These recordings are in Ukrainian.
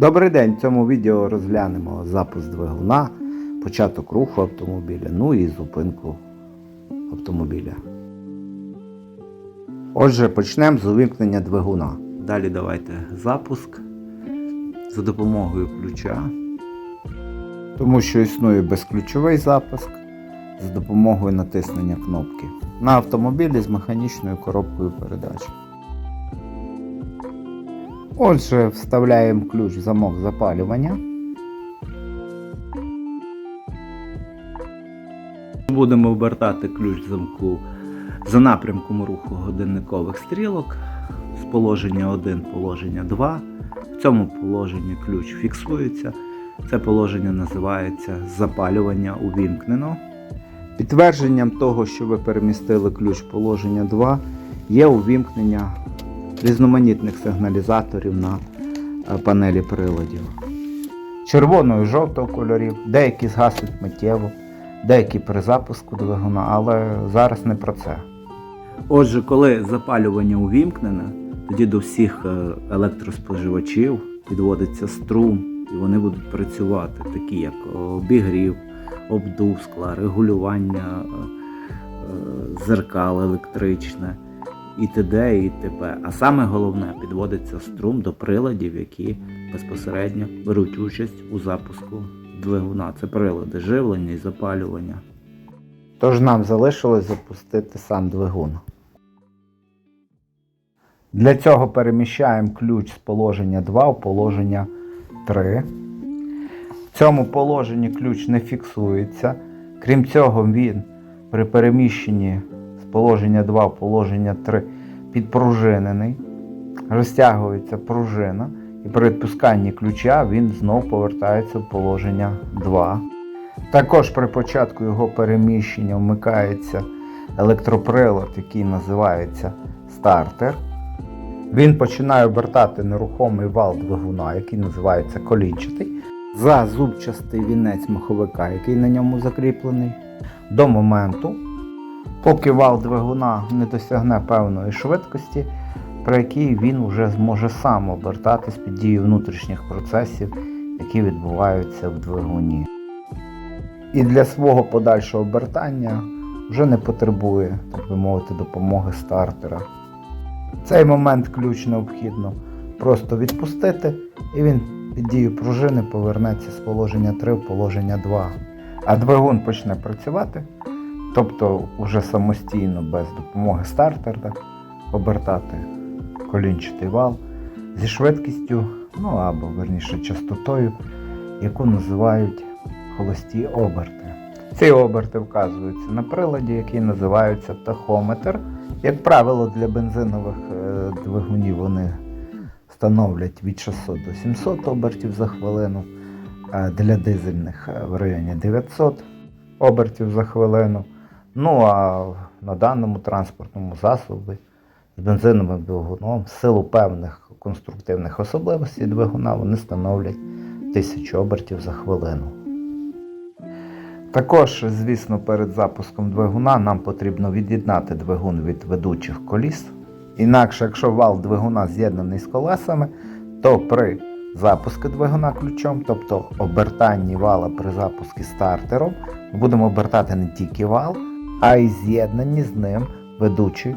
Добрий день! В цьому відео розглянемо запуск двигуна, початок руху автомобіля, ну і зупинку автомобіля. Отже, почнемо з увімкнення двигуна. Далі давайте запуск за допомогою ключа, тому що існує безключовий запуск за допомогою натиснення кнопки на автомобілі з механічною коробкою передач. Отже, вставляємо ключ в замок запалювання. Будемо обертати ключ замку за напрямком руху годинникових стрілок з положення 1, положення 2. В цьому положенні ключ фіксується. Це положення називається запалювання увімкнено. Підтвердженням того, що ви перемістили ключ в положення 2, є увімкнення різноманітних сигналізаторів на е, панелі приладів. Червоного і жовтого кольорів, деякі згаснуть миттєво, деякі при запуску двигуна, але зараз не про це. Отже, коли запалювання увімкнене, тоді до всіх е, електроспоживачів підводиться струм, і вони будуть працювати, такі як обігрів, обдув скла, регулювання е, зеркал електричне і т.д. і т.п. А саме головне підводиться струм до приладів, які безпосередньо беруть участь у запуску двигуна. Це прилади живлення і запалювання. Тож нам залишилось запустити сам двигун. Для цього переміщаємо ключ з положення 2 в положення 3. В цьому положенні ключ не фіксується. Крім цього, він при переміщенні положення 2 в положення 3 підпружинений. Розтягується пружина, і при відпусканні ключа він знов повертається в положення 2. Також при початку його переміщення вмикається електроприлад, який називається стартер. Він починає обертати нерухомий вал двигуна, який називається колінчатий, за зубчастий вінець маховика, який на ньому закріплений, до моменту, поки вал двигуна не досягне певної швидкості, при якій він вже зможе сам обертатись під дією внутрішніх процесів, які відбуваються в двигуні. І для свого подальшого обертання вже не потребує, так би мовити, допомоги стартера. Цей момент ключ необхідно просто відпустити, і він під дією пружини повернеться з положення 3 в положення 2. А двигун почне працювати, тобто вже самостійно без допомоги стартера обертати колінчатий вал зі швидкістю, ну або верніше частотою, яку називають холості оберти. Ці оберти вказуються на приладі, який називається тахометр. Як правило, для бензинових е, двигунів вони становлять від 600 до 700 обертів за хвилину, а для дизельних е, в районі 900 обертів за хвилину. Ну а на даному транспортному засобі з бензиновим двигуном, в силу певних конструктивних особливостей двигуна, вони становлять 1000 обертів за хвилину. Також, звісно, перед запуском двигуна нам потрібно від'єднати двигун від ведучих коліс. Інакше, якщо вал двигуна з'єднаний з колесами, то при запуску двигуна ключом, тобто обертанні вала при запуску стартером, будемо обертати не тільки вал, а й з'єднані з ним ведучі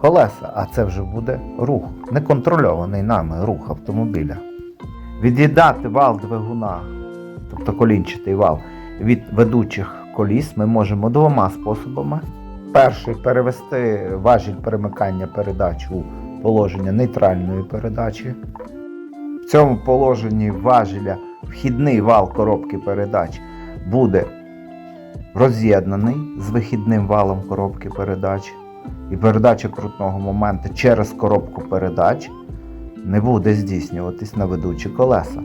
колеса. А це вже буде рух, неконтрольований нами рух автомобіля. Від'єднати вал двигуна, тобто колінчатий вал, від ведучих коліс ми можемо двома способами. Перший перевести важіль перемикання передач у положення нейтральної передачі. В цьому положенні важеля вхідний вал коробки передач буде роз'єднаний з вихідним валом коробки передач. І передача крутного моменту через коробку передач не буде здійснюватись на ведучі колеса.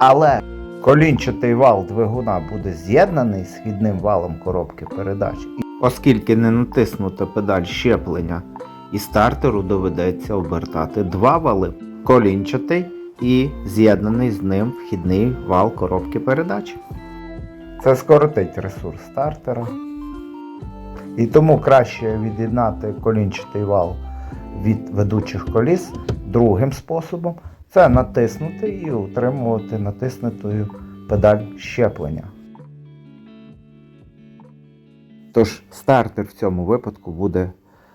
Але колінчатий вал двигуна буде з'єднаний з східним валом коробки передач. Оскільки не натиснута педаль щеплення, і стартеру доведеться обертати два вали колінчатий і з'єднаний з ним вхідний вал коробки передач. Це скоротить ресурс стартера. І тому краще від'єднати колінчатий вал від ведучих коліс другим способом Це натиснути і утримувати натиснутою педаль щеплення. Тож стартер в цьому випадку буде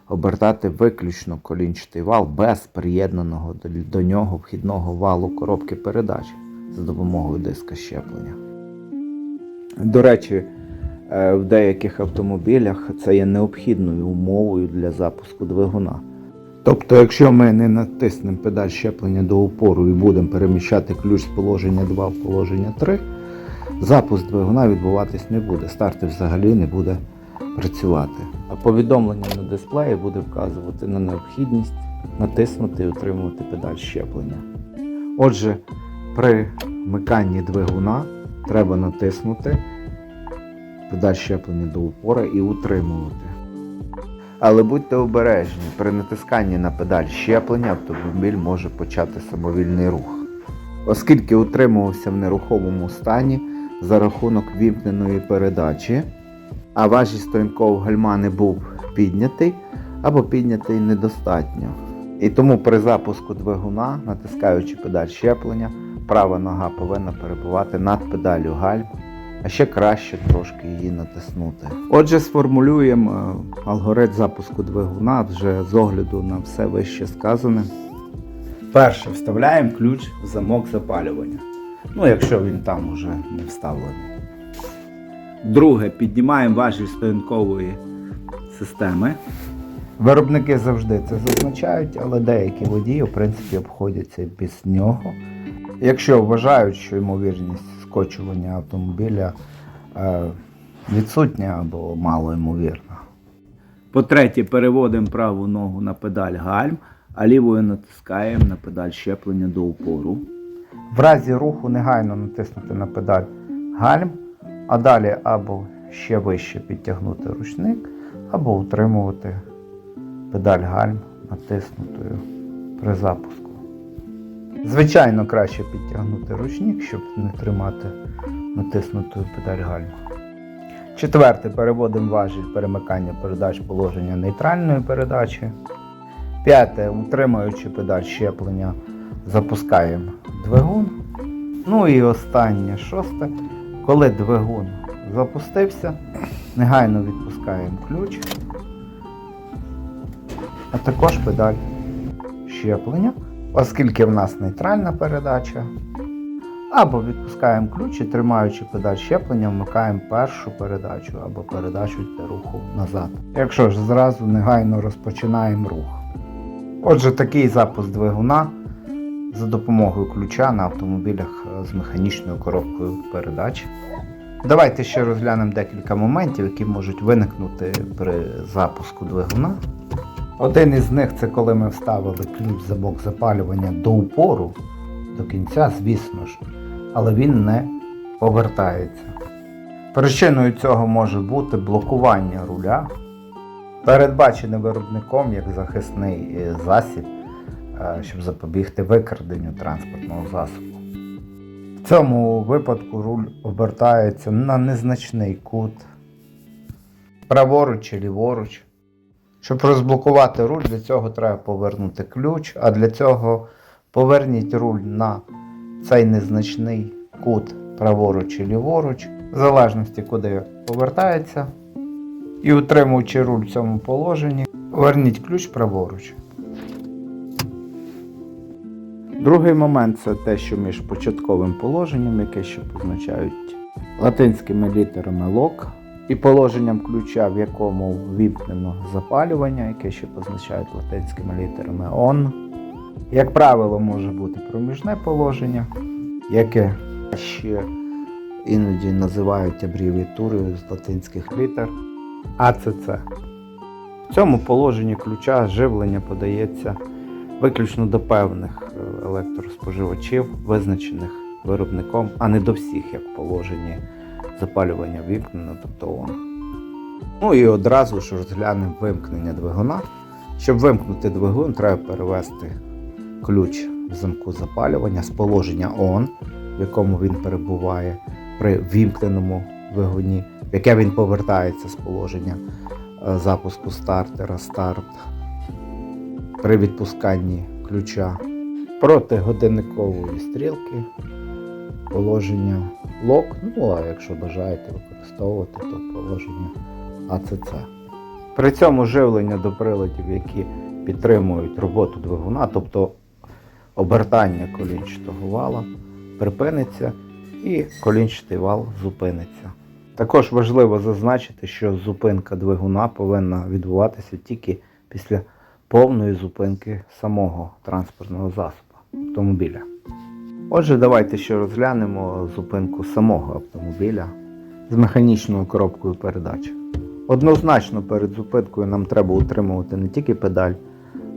обертати виключно колінчатий вал без приєднаного до, нього вхідного валу коробки передач за допомогою диска щеплення. До речі, е, в деяких автомобілях це є необхідною умовою для запуску двигуна. Тобто, якщо ми не натиснемо педаль щеплення до упору і будемо переміщати ключ з положення 2 в положення 3, запуск двигуна відбуватись не буде. Стартер взагалі не буде працювати. А повідомлення на дисплеї буде вказувати на необхідність натиснути і утримувати педаль щеплення. Отже, при вмиканні двигуна треба натиснути педаль щеплення до упора і утримувати. Але будьте обережні, при натисканні на педаль щеплення автомобіль може почати самовільний рух. Оскільки утримувався в нерухомому стані за рахунок вімкненої передачі, а важіль стоянкового гальма не був піднятий або піднятий недостатньо. І тому при запуску двигуна, натискаючи педаль щеплення, права нога повинна перебувати над педалю гальм, а ще краще трошки її натиснути. Отже, сформулюємо е, алгоритм запуску двигуна вже з огляду на все вище сказане. Перше, вставляємо ключ в замок запалювання. Ну, якщо він там уже не вставлений. Друге, піднімаємо важіль стоянкової системи. Виробники завжди це зазначають, але деякі водії, в принципі, обходяться без нього. Якщо вважають, що ймовірність скочування автомобіля е, відсутня або мало ймовірна. По-третє, переводимо праву ногу на педаль гальм, а лівою натискаємо на педаль щеплення до упору. В разі руху негайно натиснути на педаль гальм, а далі або ще вище підтягнути ручник, або утримувати педаль гальм натиснутою при запуску. Звичайно, краще підтягнути ручник, щоб не тримати натиснутою педаль гальма. Четверте, переводимо важіль перемикання передач положення нейтральної передачі. П'яте, утримуючи педаль щеплення, запускаємо двигун. Ну і останнє шосте, коли двигун запустився, негайно відпускаємо ключ, а також педаль щеплення, оскільки в нас нейтральна передача. Або відпускаємо ключ і тримаючи педаль щеплення, вмикаємо першу передачу або передачу для руху назад. Якщо ж зразу негайно розпочинаємо рух. Отже, такий запуск двигуна за допомогою ключа на автомобілях е, з механічною коробкою передач. Давайте ще розглянемо декілька моментів, які можуть виникнути при запуску двигуна. Один із них це коли ми вставили ключ замок запалювання до упору, до кінця, звісно ж, але він не повертається. Причиною цього може бути блокування руля, передбачене виробником як захисний е, засіб, е, щоб запобігти викраденню транспортного засобу. В цьому випадку руль обертається на незначний кут, праворуч чи ліворуч. Щоб розблокувати руль, для цього треба повернути ключ, а для цього поверніть руль на цей незначний кут праворуч чи ліворуч, в залежності куди повертається. І утримуючи руль в цьому положенні, поверніть ключ праворуч. Другий момент це те, що між початковим положенням, яке ще позначають латинськими літерами лок, і положенням ключа, в якому ввімкнено запалювання, яке ще позначають латинськими літерами ON. Як правило, може бути проміжне положення, яке ще іноді називають абревіатурою з латинських літер ACC. В цьому положенні ключа живлення подається виключно до певних е, електроспоживачів, визначених виробником, а не до всіх, як в положенні запалювання вімкнено, тобто ON. Ну і одразу ж розглянемо вимкнення двигуна. Щоб вимкнути двигун, треба перевести ключ в замку запалювання з положення ON, в якому він перебуває при вімкненому двигуні, в яке він повертається з положення е, запуску стартера старт при відпусканні ключа. проти годинникової стрілки, положення лок, ну а якщо бажаєте використовувати, то положення АЦЦ. При цьому живлення до приладів, які підтримують роботу двигуна, тобто обертання колінчатого вала, припиниться і колінчатий вал зупиниться. Також важливо зазначити, що зупинка двигуна повинна відбуватися тільки після повної зупинки самого транспортного засобу автомобіля. Отже, давайте ще розглянемо зупинку самого автомобіля з механічною коробкою передач. Однозначно перед зупинкою нам треба утримувати не тільки педаль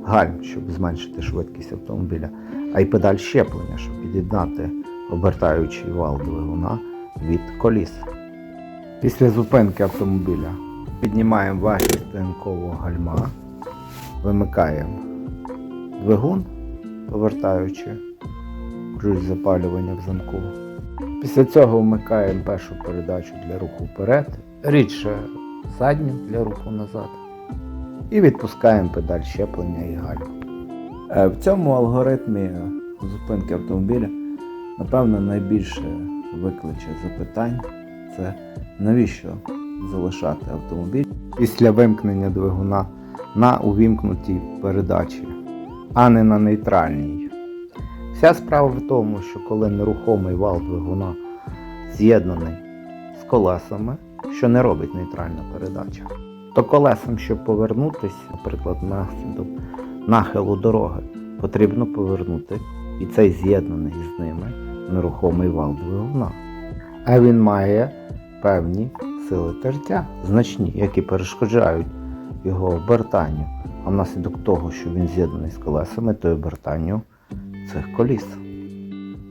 гальм, щоб зменшити швидкість автомобіля, а й педаль щеплення, щоб під'єднати обертаючий вал двигуна від коліс. Після зупинки автомобіля піднімаємо вахі стоянкового гальма, вимикаємо двигун, повертаючи ключ запалювання в замку. Після цього вмикаємо першу передачу для руху вперед, рідше задню для руху назад. І відпускаємо педаль щеплення і гальм. Е, В цьому алгоритмі зупинки автомобіля, напевно, найбільше викличе запитань це навіщо залишати автомобіль після вимкнення двигуна на увімкнутій передачі, а не на нейтральній. Вся справа в тому, що коли нерухомий вал двигуна з'єднаний з колесами, що не робить нейтральна передача, то колесам, щоб повернутися, наприклад, наслідок нахилу дороги, потрібно повернути і цей з'єднаний з ними нерухомий вал двигуна. А він має певні сили тертя, значні, які перешкоджають його обертанню. А внаслідок того, що він з'єднаний з колесами, то обертанню цих коліс.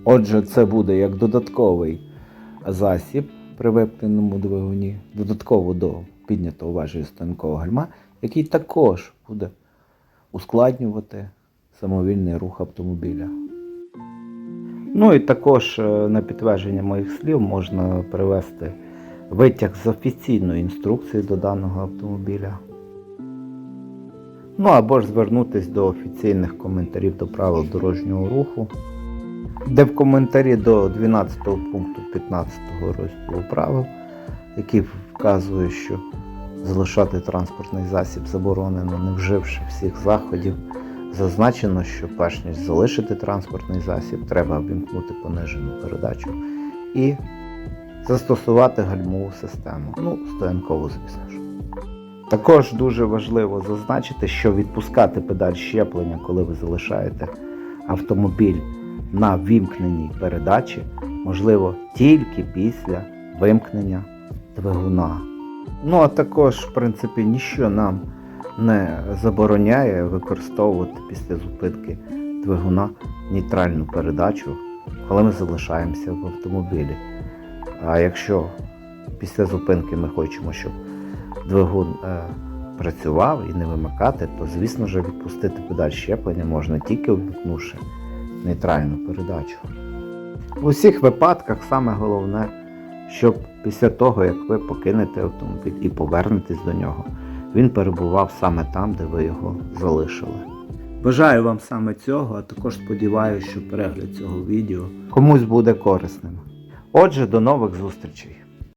Отже, це буде як додатковий засіб при вимкненому двигуні, додатково до піднятого вежею станкового гальма, який також буде ускладнювати самовільний рух автомобіля. Ну і також е, на підтвердження моїх слів можна привести витяг з офіційної інструкції до даного автомобіля. Ну або ж звернутися до офіційних коментарів до правил дорожнього руху, де в коментарі до 12 пункту 15 розділу правил, який вказує, що залишати транспортний засіб заборонено, не вживши всіх заходів, зазначено, що перш ніж залишити транспортний засіб, треба вімкнути понижену передачу і застосувати гальмову систему. Ну, стоянкову, звісно. Також дуже важливо зазначити, що відпускати педаль щеплення, коли ви залишаєте автомобіль на вімкненій передачі, можливо тільки після вимкнення двигуна. Ну а також, в принципі, ніщо нам не забороняє використовувати після зупинки двигуна нейтральну передачу, коли ми залишаємося в автомобілі. А якщо після зупинки ми хочемо, щоб двигун е, працював і не вимикати, то звісно ж відпустити педаль щеплення можна тільки увімкнувши нейтральну передачу. В усіх випадках саме головне, щоб після того, як ви покинете автомобіль і повернетесь до нього, він перебував саме там, де ви його залишили. Бажаю вам саме цього, а також сподіваюся, що перегляд цього відео комусь буде корисним. Отже, до нових зустрічей!